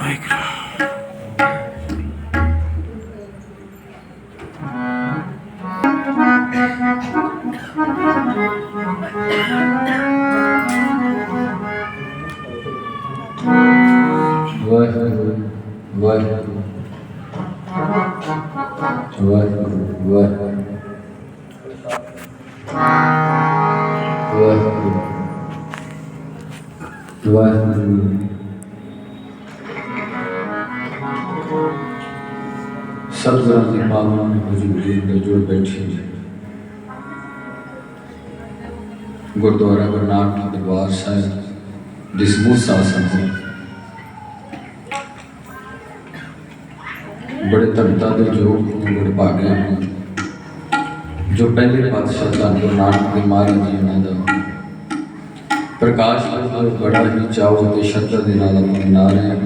ਵਾਹਿਗੁਰੂ ਵਾਹਿਗੁਰੂ ਵਾਹਿਗੁਰੂ ਵਾਹਿਗੁਰੂ ਵਾਹਿਗੁਰੂ ਸਤਿਗੁਰਾਂ ਦੀ ਪਾਵਨ ਹਜ਼ੂਰੀ ਦੇ ਜੁੜ ਬੈਠੇ ਜੀ ਗੁਰਦੁਆਰਾ ਗੁਰੂ ਨਾਨਕ ਦਰਬਾਰ ਸਾਹਿਬ ਦੇ ਬੜੇ ਧੰਤਾ ਦੇ ਜੋ ਬੜੇ ਹਨ ਜੋ ਪਹਿਲੇ ਪਾਤਸ਼ਾਹ ਧੰਨ ਗੁਰੂ ਨਾਨਕ ਦੇ ਮਹਾਰਾਜ ਜੀ ਉਹਨਾਂ ਦਾ ਪ੍ਰਕਾਸ਼ ਪੁਰਬ ਬੜਾ ਹੀ ਚਾਅ ਤੇ ਸ਼ਰਧਾ ਦੇ ਨਾਲ ਆਪਾਂ ਮਨਾ ਰਹੇ ਹਾਂ।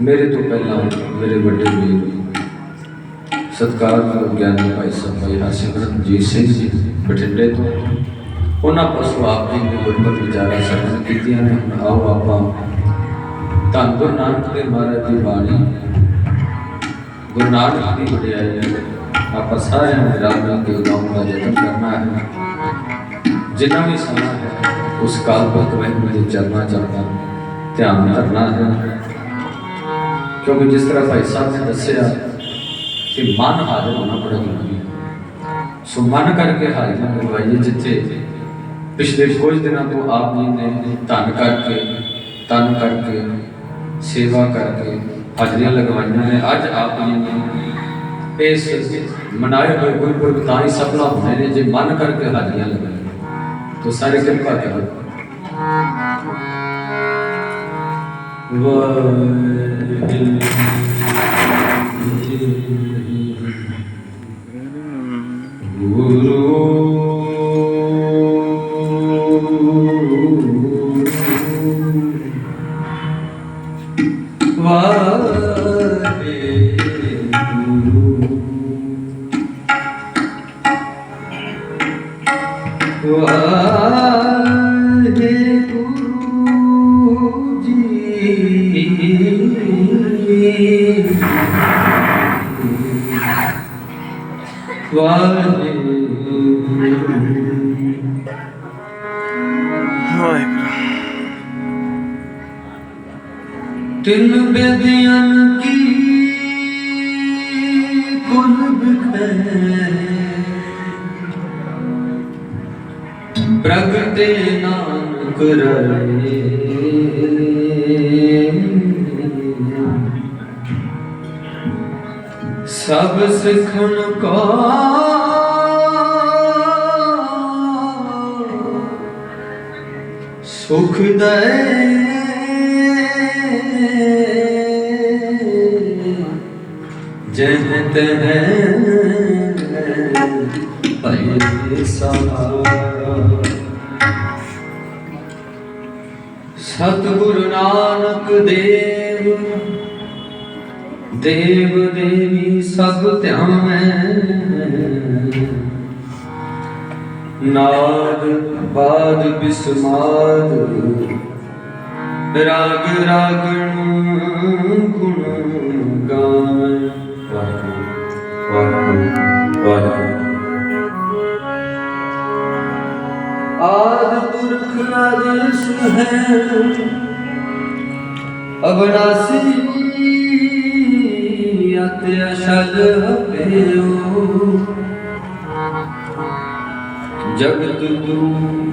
ਮੇਰੇ ਤੋਂ ਪਹਿਲਾਂ ਮੇਰੇ ਵੱਡੇ ਵੀਰ, ਸਤਿਕਾਰਯੋਗ ਗਿਆਨੀ ਭਾਈ ਸਾਹਿਬ ਭਾਈ ਹਰਸਿਮਰਨਜੀਤ ਸਿੰਘ ਜੀ ਬਠਿੰਡੇ ਤੋਂ। ਉਹਨਾਂ ਪਸੂ ਆਪ ਜੀ ਨੇ ਗੁਰਮਤਿ ਵਿਚਾਰਾਂ ਸਰਵਨ ਕੀਤੀਆਂ ਨੇ। ਆਓ ਆਪਾਂ ਧੰਨ ਗੁਰੂ ਨਾਨਕ ਦੇ ਮਹਾਰਾਜ ਦੀ ਬਾਣੀ ਗੁਰੂ ਨਾਨਕ ਦੀ ਵਡਿਆਈ ਹੈ। ਆਪਾਂ ਸਾਰਿਆਂ ਨੇ ਰਲ ਮਿਲ ਕੇ ਗਾਉਣ ਦਾ ਯਤਨ ਕਰਨਾ ਹੈ। ਜਿੰਨਾ ਵੀ ਸਮਾਂ ਹੈ, ਉਸ ਕਾਲ ਪੁਰਖ ਵਾਹਿਗੁਰੂ ਦੇ ਚਰਨਾਂ ਚ ਧਿਆਨ ਧਰਨਾ ਹੈ। ਕਿਉਂਕਿ ਜਿਸ ਤਰ੍ਹਾਂ ਭਾਈ ਸਾਹਿਬ ਨੇ ਦੱਸਿਆ ਕਿ ਮਨ ਹਾਜ਼ਰ ਹੋਣਾ ਬੜਾ ਜ਼ਰੂਰੀ ਹੈ। ਸੋ ਮਨ ਕਰਕੇ ਹਾਜ਼ਰ ਕਰਵਾਈਏ, ਜਿੱਥੇ ਪਿਛਲੇ ਕੁਝ ਦਿਨਾਂ ਤੋਂ ਆਪ ਜੀ ਨੇ ਧੰਨ ਕਰਕੇ ਤਨ ਕਰਕੇ, ਸੇਵਾ ਕਰਕੇ ਹਾਜ਼ਰੀਆਂ ਲਗਵਾਈਆਂ ਨੇ ਅੱਜ ਆਪ ਜੀ ਨੇ ਇਸ ਮਨਾਏ ਹੋਏ ਗੁਰਪੁਰਬ ਤਾਂ ਹੀ ਸਫਲਾ ਹੁੰਦੇ ਨੇ ਜੇ ਮਨ ਕਰਕੇ ਹਾਜ਼ਰੀਆਂ ਲਗਾਈਆਂ ਤੋ ਸਾਰੇ ਕਿਰਪਾ ਕਰੋ ਗੁਰੂ ਤਿੰਨ ਬੇਦਿਆਂ ਕੀ ਕੁਲ ਬਿਖੈ ਪ੍ਰਗਟੇ ਨਾਨਕ ਰਹੇ ਸਭ ਸਿੱਖਣ ਕੋ ਸੁਖ ਦੇ ਜਹ ਤਹ ਭੈ ਸਹਾਰਾ ਸਤਿਗੁਰ ਨਾਨਕ ਦੇਵ ਦੇਵ ਦੇਵੀ ਸਭ ਧਿਆਵੈ ਨਾਦ ਬਾਦ ਬਿਸਮਾਦ। ਰਾਗ ਰਾਗਣ ਗੁਣ ਗਾਵੈ ਵਾਹਿਗੁਰੂ ਵਾਹਿਗੁਰੂ ਵਾਹਿਗੁਰੂ। ਆਦ ਪੁਰਖ ਆਦੇਸ਼ ਹੈ। ਅਬਨਾਸੀ ਅਤ ਅਸ਼ਦ ਹਪਿਓ ਜਗਤ ਗੁਰੂ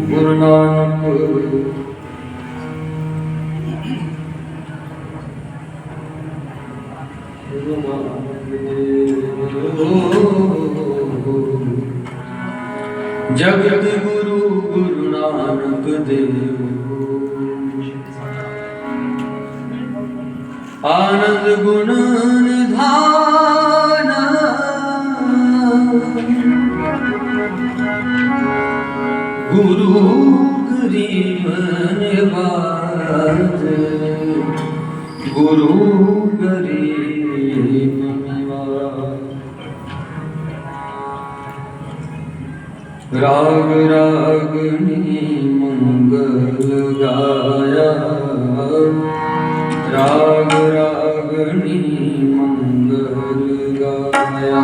ਗੁਰੂ ਨਾਨਕ ਜਗਤ ਗੁਰੂ ਗੁਰੂ ਨਾਨਕ ਦੇਵ। ਆਨੰਦ ਗੁਣ ਗੁਰੂ ਗਰੀਬਨ ਬਾਤ। ਗੁਰੂ ਗਰੀਬਨ ਬਾਤ। ਰਾਗ ਰਾਗਨੀ ਮੰਗਲ ਗਾਇਆ। ਰਾਗ ਰਾਗਨੀ ਮੰਗਲ ਗਾਇਆ।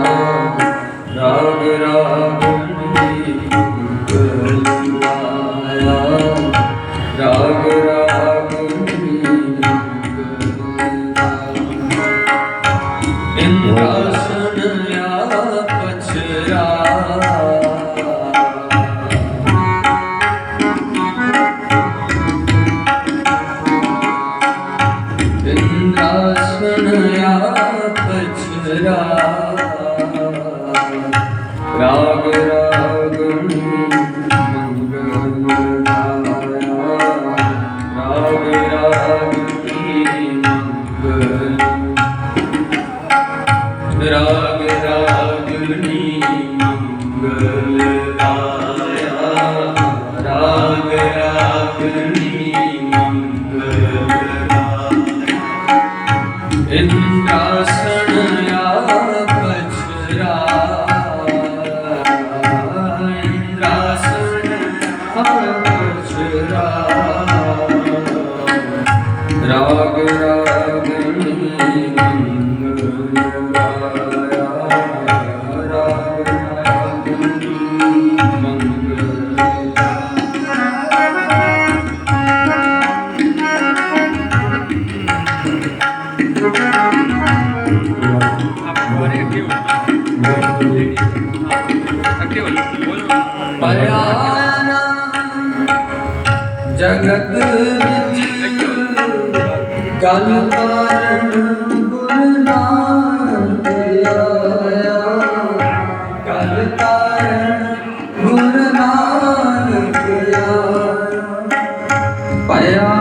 ਰਾਗ ਰਾਗਨੀ ਮੰਗਲ ਜਗਤ ਵਿੱਚ ਗਨ ਕਾਰਨ ਗੁਣ ਨਾਮ ਆਇਆ ਗਨ ਕਾਰਨ ਗੁਣ ਨਾਮ ਆਇਆ ਭਇਆ